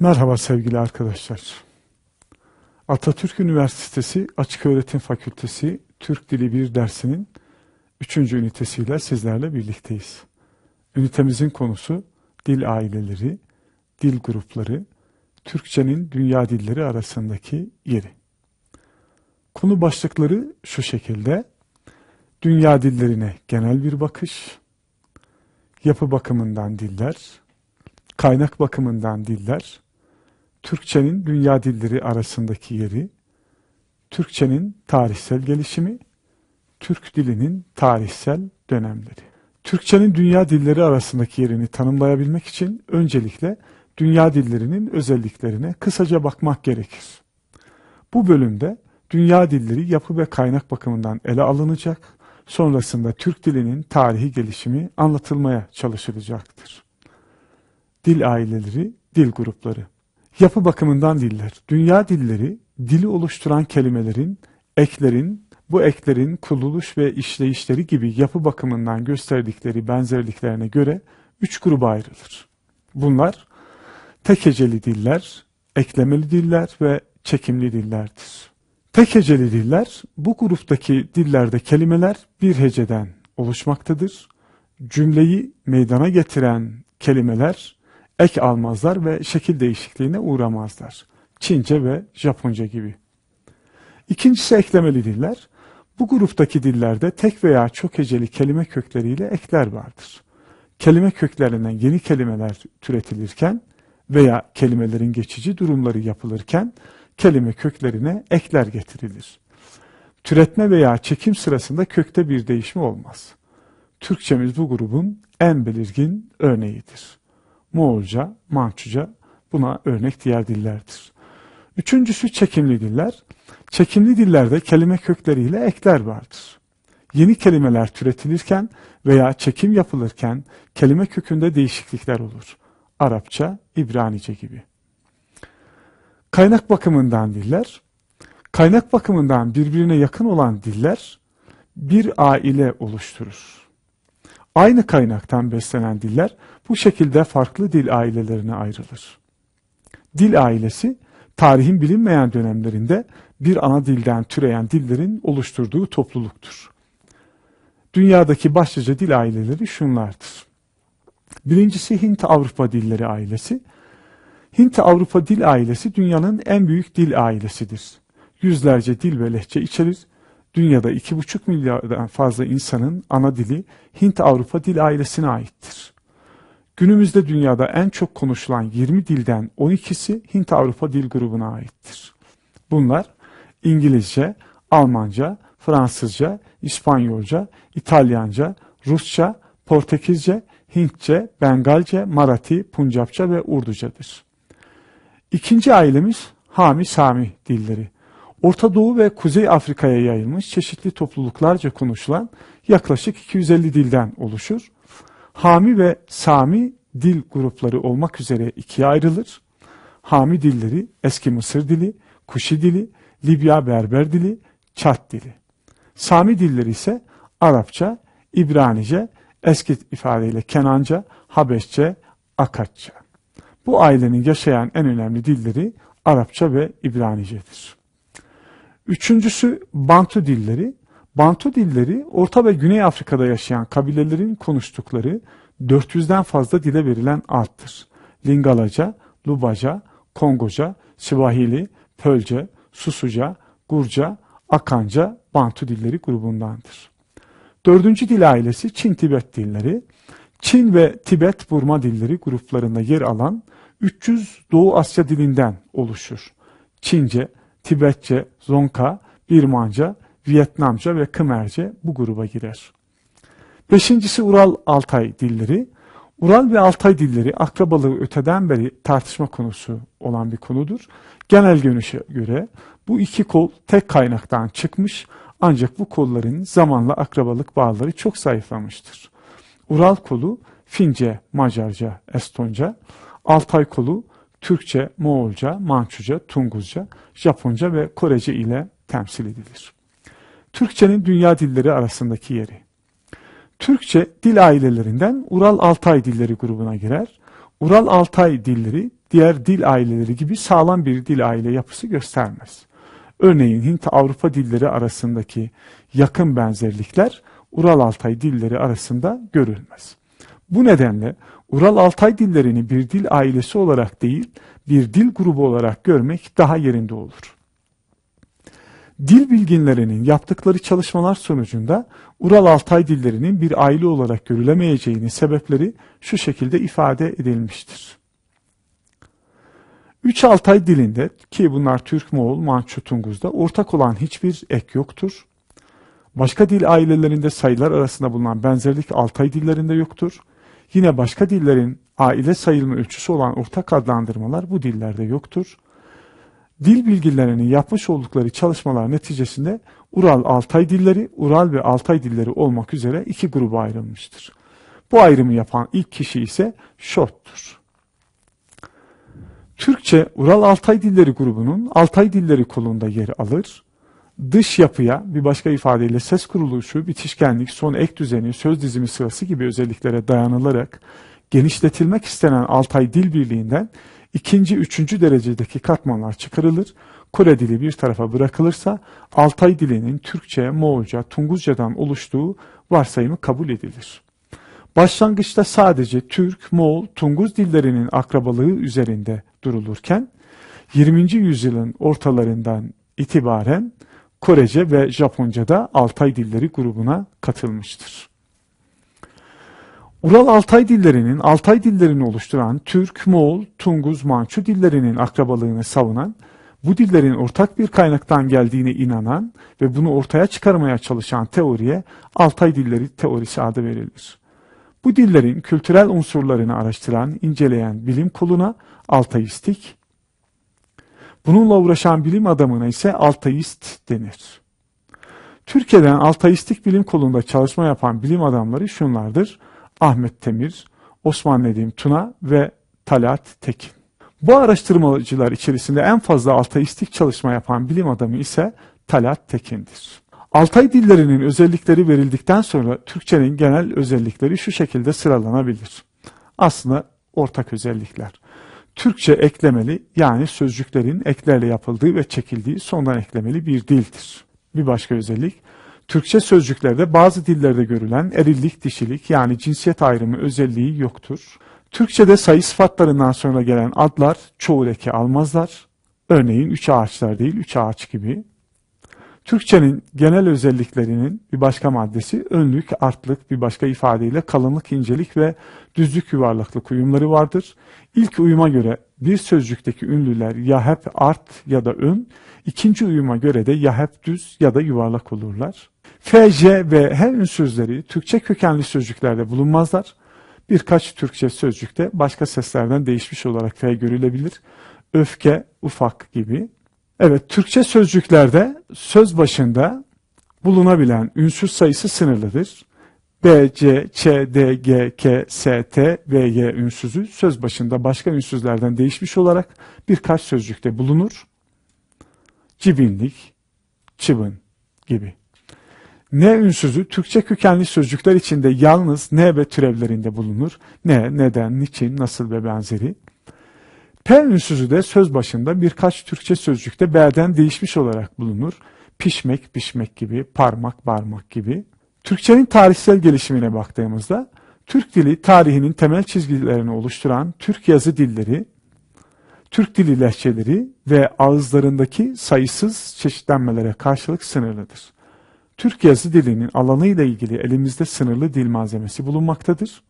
Merhaba sevgili arkadaşlar. Atatürk Üniversitesi Açık Öğretim Fakültesi Türk Dili 1 dersinin 3. ünitesiyle sizlerle birlikteyiz. Ünitemizin konusu dil aileleri, dil grupları, Türkçenin dünya dilleri arasındaki yeri. Konu başlıkları şu şekilde. Dünya dillerine genel bir bakış, yapı bakımından diller, kaynak bakımından diller, Türkçenin dünya dilleri arasındaki yeri, Türkçenin tarihsel gelişimi, Türk dilinin tarihsel dönemleri. Türkçenin dünya dilleri arasındaki yerini tanımlayabilmek için öncelikle dünya dillerinin özelliklerine kısaca bakmak gerekir. Bu bölümde dünya dilleri yapı ve kaynak bakımından ele alınacak, sonrasında Türk dilinin tarihi gelişimi anlatılmaya çalışılacaktır. Dil aileleri, dil grupları. Yapı bakımından diller. Dünya dilleri, dili oluşturan kelimelerin, eklerin, bu eklerin kuruluş ve işleyişleri gibi yapı bakımından gösterdikleri benzerliklerine göre üç gruba ayrılır. Bunlar tek heceli diller, eklemeli diller ve çekimli dillerdir. Tek heceli diller, bu gruptaki dillerde kelimeler bir heceden oluşmaktadır. Cümleyi meydana getiren kelimeler ek almazlar ve şekil değişikliğine uğramazlar. Çince ve Japonca gibi. İkincisi eklemeli diller. Bu gruptaki dillerde tek veya çok heceli kelime kökleriyle ekler vardır. Kelime köklerinden yeni kelimeler türetilirken veya kelimelerin geçici durumları yapılırken kelime köklerine ekler getirilir. Türetme veya çekim sırasında kökte bir değişme olmaz. Türkçemiz bu grubun en belirgin örneğidir. Moğolca, Mançuca buna örnek diğer dillerdir. Üçüncüsü çekimli diller. Çekimli dillerde kelime kökleriyle ekler vardır. Yeni kelimeler türetilirken veya çekim yapılırken kelime kökünde değişiklikler olur. Arapça, İbranice gibi. Kaynak bakımından diller. Kaynak bakımından birbirine yakın olan diller bir aile oluşturur. Aynı kaynaktan beslenen diller bu şekilde farklı dil ailelerine ayrılır. Dil ailesi tarihin bilinmeyen dönemlerinde bir ana dilden türeyen dillerin oluşturduğu topluluktur. Dünyadaki başlıca dil aileleri şunlardır. Birincisi Hint-Avrupa dilleri ailesi. Hint-Avrupa dil ailesi dünyanın en büyük dil ailesidir. Yüzlerce dil ve lehçe içerir. Dünyada 2,5 milyardan fazla insanın ana dili Hint-Avrupa dil ailesine aittir. Günümüzde dünyada en çok konuşulan 20 dilden 12'si Hint-Avrupa dil grubuna aittir. Bunlar İngilizce, Almanca, Fransızca, İspanyolca, İtalyanca, Rusça, Portekizce, Hintçe, Bengalce, Marathi, Puncapça ve Urducadır. İkinci ailemiz Hami-Sami dilleri. Orta Doğu ve Kuzey Afrika'ya yayılmış çeşitli topluluklarca konuşulan yaklaşık 250 dilden oluşur. Hami ve Sami dil grupları olmak üzere ikiye ayrılır. Hami dilleri eski Mısır dili, Kuşi dili, Libya Berber dili, Çat dili. Sami dilleri ise Arapça, İbranice, eski ifadeyle Kenanca, Habeşçe, Akatça. Bu ailenin yaşayan en önemli dilleri Arapça ve İbranice'dir. Üçüncüsü Bantu dilleri. Bantu dilleri Orta ve Güney Afrika'da yaşayan kabilelerin konuştukları 400'den fazla dile verilen addır. Lingalaca, Lubaca, Kongoca, Swahili, Pölce, Susuca, Gurca, Akanca, Bantu dilleri grubundandır. Dördüncü dil ailesi Çin-Tibet dilleri. Çin ve Tibet-Burma dilleri gruplarında yer alan 300 Doğu Asya dilinden oluşur. Çince, Tibetçe, Zonka, Birmanca, Vietnamca ve Kımerce bu gruba girer. Beşincisi Ural Altay dilleri. Ural ve Altay dilleri akrabalığı öteden beri tartışma konusu olan bir konudur. Genel görünüşe göre bu iki kol tek kaynaktan çıkmış ancak bu kolların zamanla akrabalık bağları çok zayıflamıştır. Ural kolu Fince, Macarca, Estonca, Altay kolu Türkçe, Moğolca, Mançuca, Tunguzca, Japonca ve Korece ile temsil edilir. Türkçenin dünya dilleri arasındaki yeri. Türkçe dil ailelerinden Ural-Altay dilleri grubuna girer. Ural-Altay dilleri diğer dil aileleri gibi sağlam bir dil aile yapısı göstermez. Örneğin Hint-Avrupa dilleri arasındaki yakın benzerlikler Ural-Altay dilleri arasında görülmez. Bu nedenle Ural-Altay dillerini bir dil ailesi olarak değil, bir dil grubu olarak görmek daha yerinde olur. Dil bilginlerinin yaptıkları çalışmalar sonucunda Ural-Altay dillerinin bir aile olarak görülemeyeceğinin sebepleri şu şekilde ifade edilmiştir. Üç Altay dilinde ki bunlar Türk, Moğol, Mançu, Tunguz'da ortak olan hiçbir ek yoktur. Başka dil ailelerinde sayılar arasında bulunan benzerlik Altay dillerinde yoktur. Yine başka dillerin aile sayılma ölçüsü olan ortak adlandırmalar bu dillerde yoktur. Dil bilgilerinin yapmış oldukları çalışmalar neticesinde Ural-Altay dilleri, Ural ve Altay dilleri olmak üzere iki gruba ayrılmıştır. Bu ayrımı yapan ilk kişi ise Schott'tur. Türkçe Ural-Altay dilleri grubunun Altay dilleri kolunda yer alır. Dış yapıya bir başka ifadeyle ses kuruluşu, bitişkenlik, son ek düzeni, söz dizimi sırası gibi özelliklere dayanılarak genişletilmek istenen Altay dil birliğinden ikinci, üçüncü derecedeki katmanlar çıkarılır. Kore dili bir tarafa bırakılırsa Altay dilinin Türkçe, Moğolca, Tunguzcadan oluştuğu varsayımı kabul edilir. Başlangıçta sadece Türk, Moğol, Tunguz dillerinin akrabalığı üzerinde durulurken 20. yüzyılın ortalarından itibaren Korece ve Japonca'da Altay dilleri grubuna katılmıştır. Ural Altay dillerinin Altay dillerini oluşturan Türk, Moğol, Tunguz, Mançu dillerinin akrabalığını savunan, bu dillerin ortak bir kaynaktan geldiğine inanan ve bunu ortaya çıkarmaya çalışan teoriye Altay dilleri teorisi adı verilir. Bu dillerin kültürel unsurlarını araştıran, inceleyen bilim koluna Altayistik, bununla uğraşan bilim adamına ise Altayist denir. Türkiye'den Altayistik bilim kolunda çalışma yapan bilim adamları şunlardır. Ahmet Temir, Osman Nedim Tuna ve Talat Tekin. Bu araştırmacılar içerisinde en fazla altaistik çalışma yapan bilim adamı ise Talat Tekin'dir. Altay dillerinin özellikleri verildikten sonra Türkçenin genel özellikleri şu şekilde sıralanabilir. Aslında ortak özellikler. Türkçe eklemeli yani sözcüklerin eklerle yapıldığı ve çekildiği sondan eklemeli bir dildir. Bir başka özellik, Türkçe sözcüklerde bazı dillerde görülen erillik, dişilik yani cinsiyet ayrımı özelliği yoktur. Türkçe'de sayı sıfatlarından sonra gelen adlar çoğul eki almazlar. Örneğin üç ağaçlar değil, üç ağaç gibi. Türkçenin genel özelliklerinin bir başka maddesi önlük, artlık, bir başka ifadeyle kalınlık, incelik ve düzlük yuvarlaklık uyumları vardır. İlk uyuma göre bir sözcükteki ünlüler ya hep art ya da ön, ikinci uyuma göre de ya hep düz ya da yuvarlak olurlar. F, J ve H ünsüzleri Türkçe kökenli sözcüklerde bulunmazlar. Birkaç Türkçe sözcükte başka seslerden değişmiş olarak F görülebilir. Öfke, ufak gibi. Evet, Türkçe sözcüklerde söz başında bulunabilen ünsüz sayısı sınırlıdır. B, C, Ç, D, G, K, S, T ve Y ünsüzü söz başında başka ünsüzlerden değişmiş olarak birkaç sözcükte bulunur. Cibinlik, çıbın gibi. N ünsüzü Türkçe kökenli sözcükler içinde yalnız ne ve türevlerinde bulunur. Ne, neden, niçin, nasıl ve benzeri. P ünsüzü de söz başında birkaç Türkçe sözcükte B'den değişmiş olarak bulunur. Pişmek, pişmek gibi, parmak, parmak gibi. Türkçenin tarihsel gelişimine baktığımızda Türk dili tarihinin temel çizgilerini oluşturan Türk yazı dilleri, Türk dili lehçeleri ve ağızlarındaki sayısız çeşitlenmelere karşılık sınırlıdır. Türk yazı dilinin alanıyla ilgili elimizde sınırlı dil malzemesi bulunmaktadır.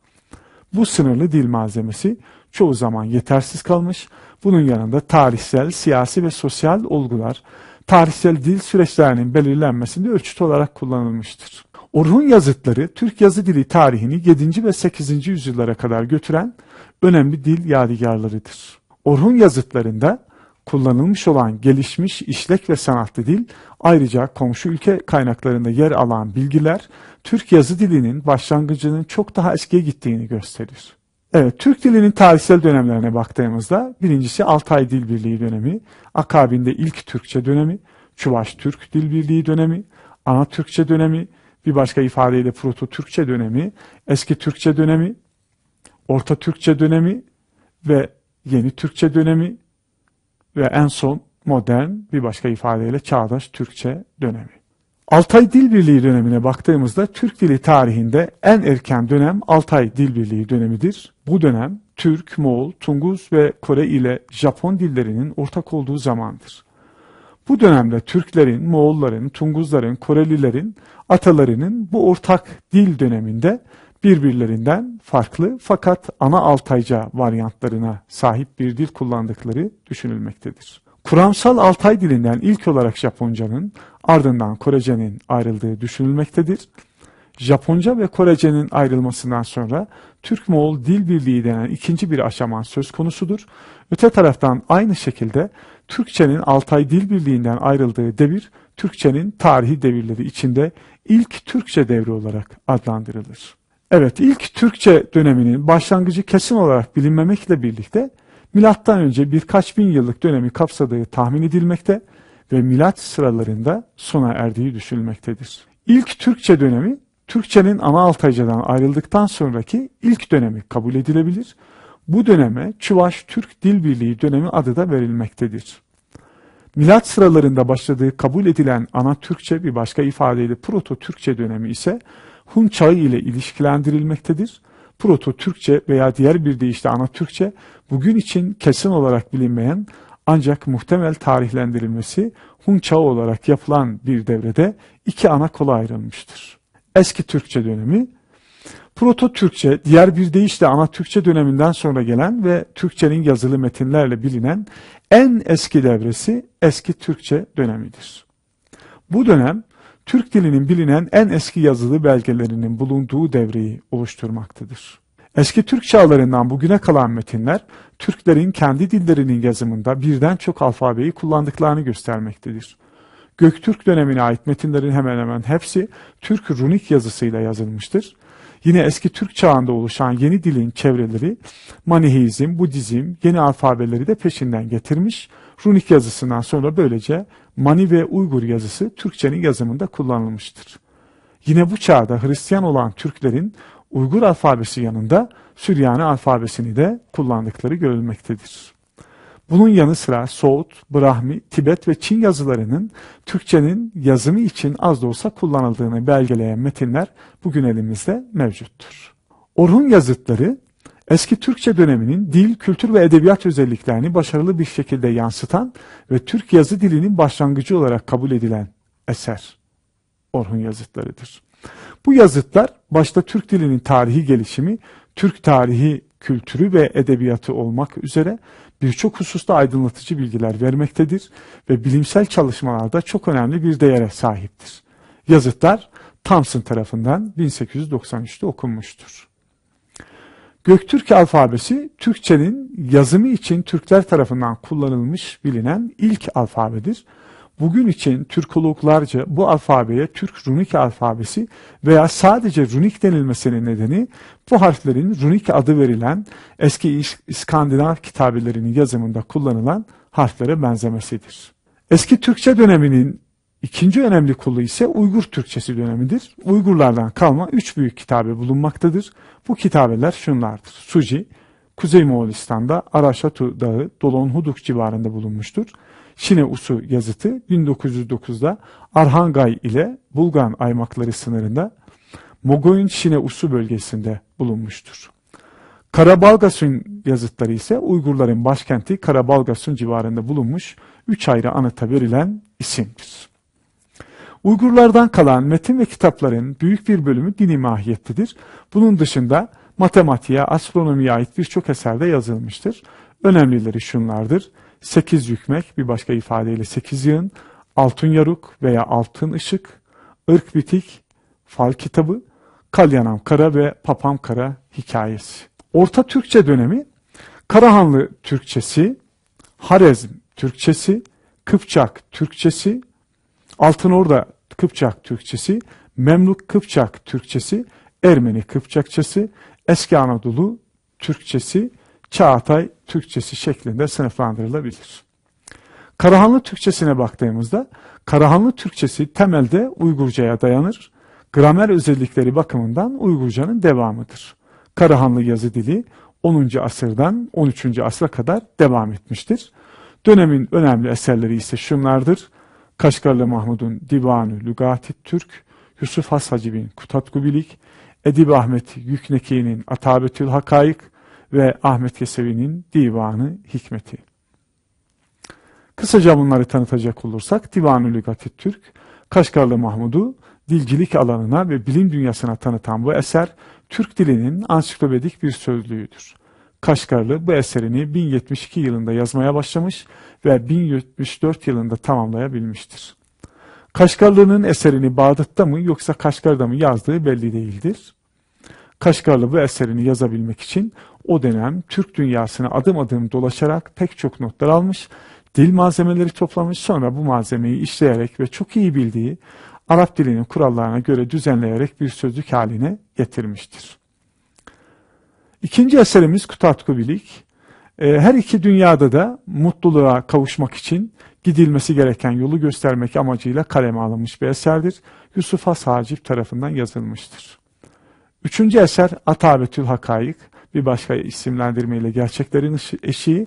Bu sınırlı dil malzemesi çoğu zaman yetersiz kalmış. Bunun yanında tarihsel, siyasi ve sosyal olgular, tarihsel dil süreçlerinin belirlenmesinde ölçüt olarak kullanılmıştır. Orhun yazıtları Türk yazı dili tarihini 7. ve 8. yüzyıllara kadar götüren önemli dil yadigarlarıdır. Orhun yazıtlarında kullanılmış olan gelişmiş işlek ve sanatlı dil ayrıca komşu ülke kaynaklarında yer alan bilgiler Türk yazı dilinin başlangıcının çok daha eskiye gittiğini gösterir. Evet, Türk dilinin tarihsel dönemlerine baktığımızda birincisi Altay Dil Birliği dönemi, akabinde ilk Türkçe dönemi, Çuvaş Türk Dil Birliği dönemi, Ana Türkçe dönemi, bir başka ifadeyle Proto Türkçe dönemi, Eski Türkçe dönemi, Orta Türkçe dönemi ve yeni Türkçe dönemi ve en son modern bir başka ifadeyle çağdaş Türkçe dönemi. Altay Dil Birliği dönemine baktığımızda Türk dili tarihinde en erken dönem Altay Dil Birliği dönemidir. Bu dönem Türk, Moğol, Tunguz ve Kore ile Japon dillerinin ortak olduğu zamandır. Bu dönemde Türklerin, Moğolların, Tunguzların, Korelilerin atalarının bu ortak dil döneminde birbirlerinden farklı fakat ana Altayca varyantlarına sahip bir dil kullandıkları düşünülmektedir. Kuramsal Altay dilinden ilk olarak Japoncanın ardından Korece'nin ayrıldığı düşünülmektedir. Japonca ve Korece'nin ayrılmasından sonra Türk-Moğol Dil Birliği denen ikinci bir aşaman söz konusudur. Öte taraftan aynı şekilde Türkçenin Altay Dil Birliği'nden ayrıldığı devir, Türkçenin tarihi devirleri içinde ilk Türkçe devri olarak adlandırılır. Evet, ilk Türkçe döneminin başlangıcı kesin olarak bilinmemekle birlikte milattan önce birkaç bin yıllık dönemi kapsadığı tahmin edilmekte ve milat sıralarında sona erdiği düşünülmektedir. İlk Türkçe dönemi Türkçenin ana Altaycadan ayrıldıktan sonraki ilk dönemi kabul edilebilir. Bu döneme Çuvaş Türk Dil Birliği dönemi adı da verilmektedir. Milat sıralarında başladığı kabul edilen ana Türkçe bir başka ifadeyle Proto Türkçe dönemi ise Hun çağı ile ilişkilendirilmektedir. Proto Türkçe veya diğer bir deyişle ana Türkçe bugün için kesin olarak bilinmeyen ancak muhtemel tarihlendirilmesi Hun olarak yapılan bir devrede iki ana kola ayrılmıştır. Eski Türkçe dönemi, Proto Türkçe diğer bir deyişle ana Türkçe döneminden sonra gelen ve Türkçenin yazılı metinlerle bilinen en eski devresi eski Türkçe dönemidir. Bu dönem Türk dilinin bilinen en eski yazılı belgelerinin bulunduğu devreyi oluşturmaktadır. Eski Türk çağlarından bugüne kalan metinler, Türklerin kendi dillerinin yazımında birden çok alfabeyi kullandıklarını göstermektedir. Göktürk dönemine ait metinlerin hemen hemen hepsi Türk runik yazısıyla yazılmıştır. Yine eski Türk çağında oluşan yeni dilin çevreleri Maniheizm, Budizm, yeni alfabeleri de peşinden getirmiş. Runik yazısından sonra böylece Mani ve Uygur yazısı Türkçenin yazımında kullanılmıştır. Yine bu çağda Hristiyan olan Türklerin Uygur alfabesi yanında Süryani alfabesini de kullandıkları görülmektedir. Bunun yanı sıra Soğut, Brahmi, Tibet ve Çin yazılarının Türkçenin yazımı için az da olsa kullanıldığını belgeleyen metinler bugün elimizde mevcuttur. Orhun yazıtları eski Türkçe döneminin dil, kültür ve edebiyat özelliklerini başarılı bir şekilde yansıtan ve Türk yazı dilinin başlangıcı olarak kabul edilen eser Orhun yazıtlarıdır. Bu yazıtlar başta Türk dilinin tarihi gelişimi, Türk tarihi kültürü ve edebiyatı olmak üzere birçok hususta aydınlatıcı bilgiler vermektedir ve bilimsel çalışmalarda çok önemli bir değere sahiptir. Yazıtlar Thomson tarafından 1893'te okunmuştur. Göktürk alfabesi Türkçenin yazımı için Türkler tarafından kullanılmış bilinen ilk alfabedir. Bugün için Türkologlarca bu alfabeye Türk Runik alfabesi veya sadece Runik denilmesinin nedeni bu harflerin Runik adı verilen eski İskandinav kitabelerinin yazımında kullanılan harflere benzemesidir. Eski Türkçe döneminin ikinci önemli kolu ise Uygur Türkçesi dönemidir. Uygurlardan kalma üç büyük kitabe bulunmaktadır. Bu kitabeler şunlardır. Suci, Kuzey Moğolistan'da Araşatu Dağı, Dolonhuduk civarında bulunmuştur. Şine Usu yazıtı 1909'da Arhangay ile Bulgan aymakları sınırında Mogoyun Şine Usu bölgesinde bulunmuştur. Karabalgasun yazıtları ise Uygurların başkenti Karabalgasun civarında bulunmuş üç ayrı anıta verilen isimdir. Uygurlardan kalan metin ve kitapların büyük bir bölümü dini mahiyettedir. Bunun dışında matematiğe, astronomiye ait birçok eserde yazılmıştır. Önemlileri şunlardır. Sekiz yükmek bir başka ifadeyle sekiz yığın, altın yaruk veya altın ışık, ırk bitik, fal kitabı, Kalyanam Kara ve Papam Kara hikayesi. Orta Türkçe dönemi Karahanlı Türkçesi, Harezm Türkçesi, Kıpçak Türkçesi, Altınorda Kıpçak Türkçesi, Memluk Kıpçak Türkçesi, Ermeni Kıpçakçası, Eski Anadolu Türkçesi, Çağatay Türkçesi şeklinde sınıflandırılabilir. Karahanlı Türkçesine baktığımızda Karahanlı Türkçesi temelde Uygurcaya dayanır. Gramer özellikleri bakımından Uygurcanın devamıdır. Karahanlı yazı dili 10. asırdan 13. asra kadar devam etmiştir. Dönemin önemli eserleri ise şunlardır. Kaşgarlı Mahmud'un Divanı Lügati Türk, Yusuf Has Hacib'in Kutat Gubilik, Edip Ahmet Yükneki'nin Atabetül Hakayık ve Ahmet Yesevi'nin Divanı Hikmeti. Kısaca bunları tanıtacak olursak Divanı Lügati Türk, Kaşgarlı Mahmud'u dilcilik alanına ve bilim dünyasına tanıtan bu eser, Türk dilinin ansiklopedik bir sözlüğüdür. Kaşgarlı bu eserini 1072 yılında yazmaya başlamış ve 1074 yılında tamamlayabilmiştir. Kaşgarlı'nın eserini Bağdat'ta mı yoksa Kaşgar'da mı yazdığı belli değildir. Kaşgarlı bu eserini yazabilmek için o dönem Türk dünyasına adım adım dolaşarak pek çok notlar almış, dil malzemeleri toplamış sonra bu malzemeyi işleyerek ve çok iyi bildiği Arap dilinin kurallarına göre düzenleyerek bir sözlük haline getirmiştir. İkinci eserimiz Kutatku Bilik. Ee, her iki dünyada da mutluluğa kavuşmak için gidilmesi gereken yolu göstermek amacıyla kaleme alınmış bir eserdir. Yusuf Has Hacip tarafından yazılmıştır. Üçüncü eser Atabetül Hakayık, bir başka isimlendirmeyle gerçeklerin eşiği,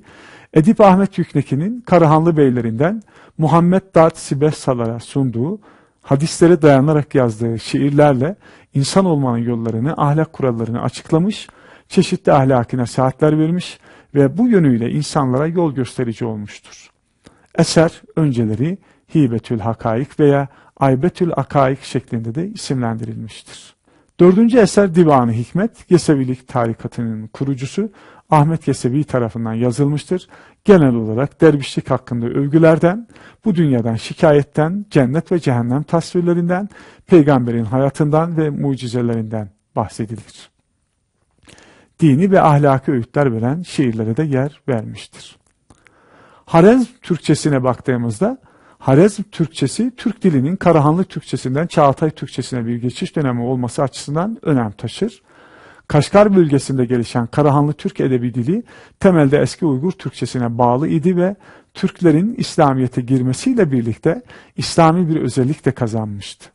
Edip Ahmet Yükneki'nin Karahanlı beylerinden Muhammed Dağıt Sibessalar'a sunduğu, hadislere dayanarak yazdığı şiirlerle insan olmanın yollarını, ahlak kurallarını açıklamış, çeşitli ahlaki nasihatler vermiş ve bu yönüyle insanlara yol gösterici olmuştur. Eser önceleri Hibetül Hakaik veya Aybetül Akaik şeklinde de isimlendirilmiştir. Dördüncü eser Divanı Hikmet, Yesevilik tarikatının kurucusu Ahmet Yesevi tarafından yazılmıştır. Genel olarak dervişlik hakkında övgülerden, bu dünyadan şikayetten, cennet ve cehennem tasvirlerinden, peygamberin hayatından ve mucizelerinden bahsedilir. Dini ve ahlaki öğütler veren şiirlere de yer vermiştir. Harezm Türkçesine baktığımızda Harezm Türkçesi Türk dilinin Karahanlı Türkçesinden Çağatay Türkçesine bir geçiş dönemi olması açısından önem taşır. Kaşgar bölgesinde gelişen Karahanlı Türk edebi dili temelde eski Uygur Türkçesine bağlı idi ve Türklerin İslamiyet'e girmesiyle birlikte İslami bir özellik de kazanmıştı.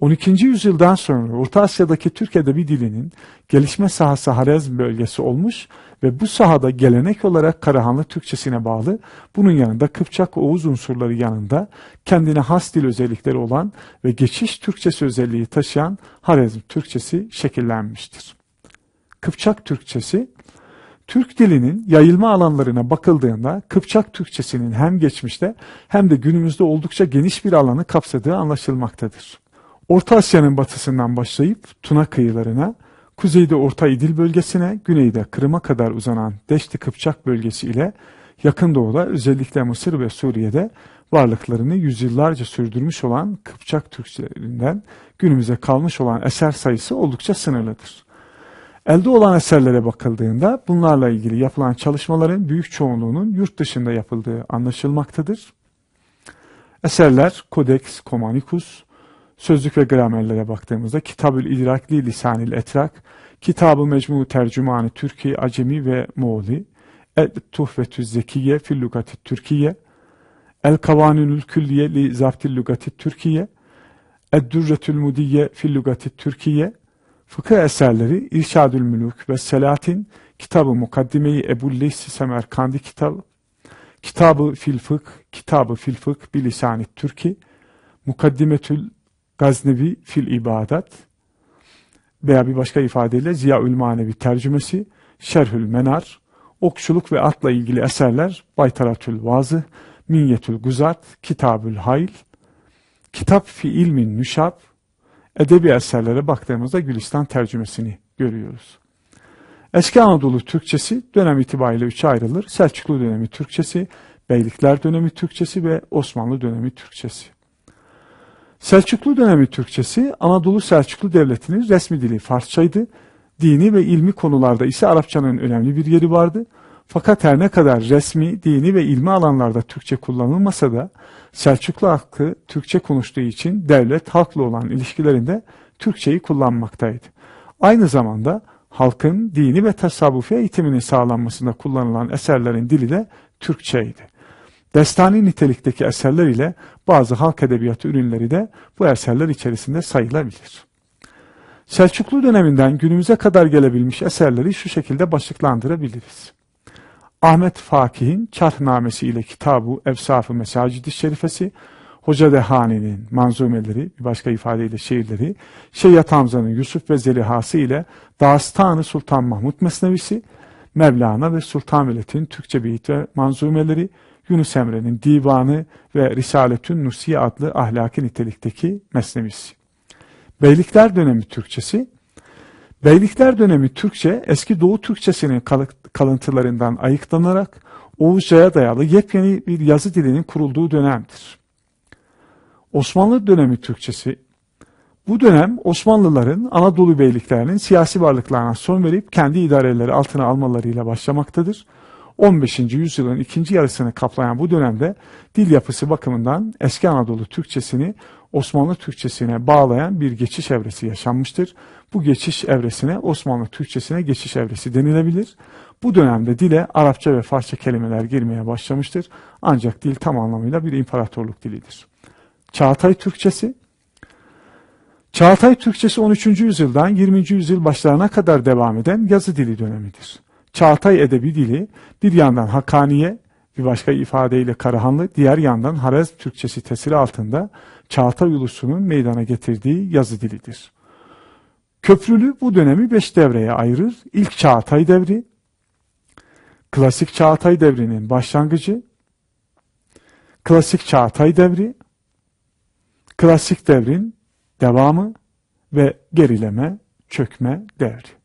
12. yüzyıldan sonra Orta Asya'daki Türk edebi dilinin gelişme sahası Harezm bölgesi olmuş ve bu sahada gelenek olarak Karahanlı Türkçesine bağlı, bunun yanında Kıpçak Oğuz unsurları yanında kendine has dil özellikleri olan ve geçiş Türkçesi özelliği taşıyan Harezm Türkçesi şekillenmiştir. Kıpçak Türkçesi, Türk dilinin yayılma alanlarına bakıldığında Kıpçak Türkçesinin hem geçmişte hem de günümüzde oldukça geniş bir alanı kapsadığı anlaşılmaktadır. Orta Asya'nın batısından başlayıp Tuna kıyılarına, kuzeyde Orta İdil bölgesine, güneyde Kırım'a kadar uzanan Deşti Kıpçak bölgesi ile yakın doğuda özellikle Mısır ve Suriye'de varlıklarını yüzyıllarca sürdürmüş olan Kıpçak Türklerinden günümüze kalmış olan eser sayısı oldukça sınırlıdır. Elde olan eserlere bakıldığında bunlarla ilgili yapılan çalışmaların büyük çoğunluğunun yurt dışında yapıldığı anlaşılmaktadır. Eserler Codex Comanicus, sözlük ve gramerlere baktığımızda Kitabül İdrakli Lisanil Etrak, Kitab-ı Mecmu Tercümanı Türkiye, Acemi ve Moğli, El Tuhvetü Zekiye fil Lugati Türkiye, El Kavanünül Külliye li Zaptil Lugati Türkiye, El Dürretül Mudiye fil Lugati Türkiye, fıkıh eserleri İrşadül Müluk ve Selatin, Kitabı Mukaddime-i Ebu Leysi Semerkandi kitabı, Kitabı Fil Fıkh, Kitabı Fil Fıkh Bilisani Türki, Mukaddimetül Gaznevi Fil İbadat veya bir başka ifadeyle Ziyaül Manevi tercümesi, Şerhül Menar, okçuluk ve atla ilgili eserler Baytaratül Vazı, Minyetül Guzat, Kitabül Hayl, Kitap fi ilmin nüşab, edebi eserlere baktığımızda Gülistan tercümesini görüyoruz. Eski Anadolu Türkçesi dönem itibariyle üçe ayrılır. Selçuklu dönemi Türkçesi, Beylikler dönemi Türkçesi ve Osmanlı dönemi Türkçesi. Selçuklu dönemi Türkçesi Anadolu Selçuklu Devleti'nin resmi dili Farsçaydı. Dini ve ilmi konularda ise Arapçanın önemli bir yeri vardı. Fakat her ne kadar resmi, dini ve ilmi alanlarda Türkçe kullanılmasa da Selçuklu halkı Türkçe konuştuğu için devlet halkla olan ilişkilerinde Türkçeyi kullanmaktaydı. Aynı zamanda halkın dini ve tasavvufi eğitiminin sağlanmasında kullanılan eserlerin dili de Türkçeydi. Destani nitelikteki eserler ile bazı halk edebiyatı ürünleri de bu eserler içerisinde sayılabilir. Selçuklu döneminden günümüze kadar gelebilmiş eserleri şu şekilde başlıklandırabiliriz. Ahmet Fakih'in Çarhnamesi ile kitabı Efsaf-ı Mesacid-i Şerifesi, Hoca Dehani'nin manzumeleri, bir başka ifadeyle şiirleri, Şeyyat Hamza'nın Yusuf ve Zelihası ile Dağıstanı Sultan Mahmut Mesnevisi, Mevlana ve Sultan Veled'in Türkçe beyit ve manzumeleri, Yunus Emre'nin Divanı ve Risaletün Nusiye adlı ahlaki nitelikteki mesnevisi. Beylikler dönemi Türkçesi, Beylikler dönemi Türkçe eski Doğu Türkçesinin kalı- kalıntılarından ayıklanarak Oğuzca'ya dayalı yepyeni bir yazı dilinin kurulduğu dönemdir. Osmanlı dönemi Türkçesi, bu dönem Osmanlıların Anadolu beyliklerinin siyasi varlıklarına son verip kendi idareleri altına almalarıyla başlamaktadır. 15. yüzyılın ikinci yarısını kaplayan bu dönemde dil yapısı bakımından eski Anadolu Türkçesini Osmanlı Türkçesine bağlayan bir geçiş evresi yaşanmıştır. Bu geçiş evresine Osmanlı Türkçesine geçiş evresi denilebilir. Bu dönemde dile Arapça ve Farsça kelimeler girmeye başlamıştır. Ancak dil tam anlamıyla bir imparatorluk dilidir. Çağatay Türkçesi Çağatay Türkçesi 13. yüzyıldan 20. yüzyıl başlarına kadar devam eden yazı dili dönemidir. Çağatay edebi dili bir yandan Hakaniye, bir başka ifadeyle Karahanlı, diğer yandan Harez Türkçesi tesiri altında Çağatay ulusunun meydana getirdiği yazı dilidir. Köprülü bu dönemi beş devreye ayırır. İlk Çağatay devri, Klasik Çağatay devrinin başlangıcı, Klasik Çağatay devri, Klasik devrin devamı ve gerileme, çökme devri.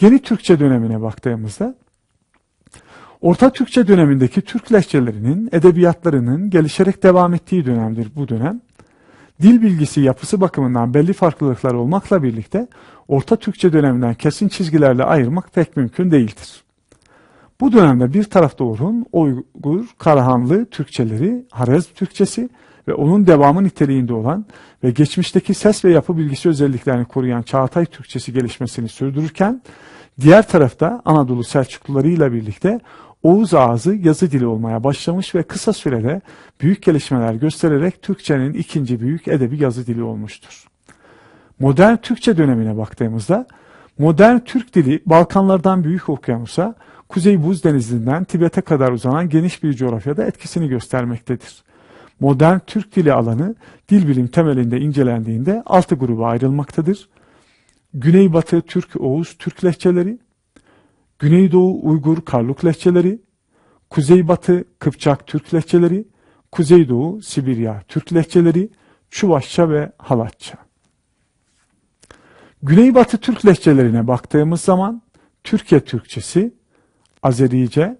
Yeni Türkçe dönemine baktığımızda Orta Türkçe dönemindeki Türk lehçelerinin, edebiyatlarının gelişerek devam ettiği dönemdir bu dönem. Dil bilgisi yapısı bakımından belli farklılıklar olmakla birlikte Orta Türkçe döneminden kesin çizgilerle ayırmak pek mümkün değildir. Bu dönemde bir tarafta Orhun, Uygur, Karahanlı Türkçeleri, Harez Türkçesi ve onun devamı niteliğinde olan ve geçmişteki ses ve yapı bilgisi özelliklerini koruyan Çağatay Türkçesi gelişmesini sürdürürken, diğer tarafta Anadolu Selçukluları ile birlikte Oğuz ağzı yazı dili olmaya başlamış ve kısa sürede büyük gelişmeler göstererek Türkçenin ikinci büyük edebi yazı dili olmuştur. Modern Türkçe dönemine baktığımızda modern Türk dili Balkanlardan Büyük Okyanus'a, Kuzey Buz Denizi'nden Tibet'e kadar uzanan geniş bir coğrafyada etkisini göstermektedir. Modern Türk dili alanı dil bilim temelinde incelendiğinde altı gruba ayrılmaktadır. Güneybatı Türk Oğuz Türk lehçeleri, Güneydoğu Uygur Karluk lehçeleri, Kuzeybatı Kıpçak Türk lehçeleri, Kuzeydoğu Sibirya Türk lehçeleri, Çuvaşça ve Halatça. Güneybatı Türk lehçelerine baktığımız zaman Türkiye Türkçesi, Azerice,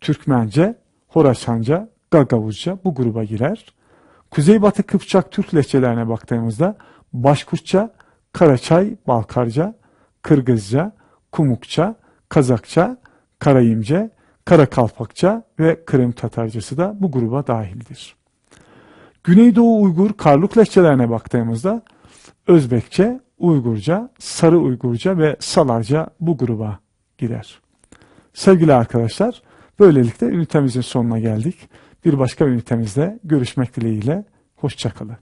Türkmence, Horasanca, Gagavuzca bu gruba girer. Kuzeybatı Kıpçak Türk lehçelerine baktığımızda Başkurtça, Karaçay, Balkarca, Kırgızca, Kumukça, Kazakça, Karayimce, Karakalpakça ve Kırım Tatarcası da bu gruba dahildir. Güneydoğu Uygur Karluk lehçelerine baktığımızda Özbekçe, Uygurca, Sarı Uygurca ve Salarca bu gruba girer. Sevgili arkadaşlar, böylelikle ünitemizin sonuna geldik. Bir başka ünitemizde görüşmek dileğiyle, hoşçakalın.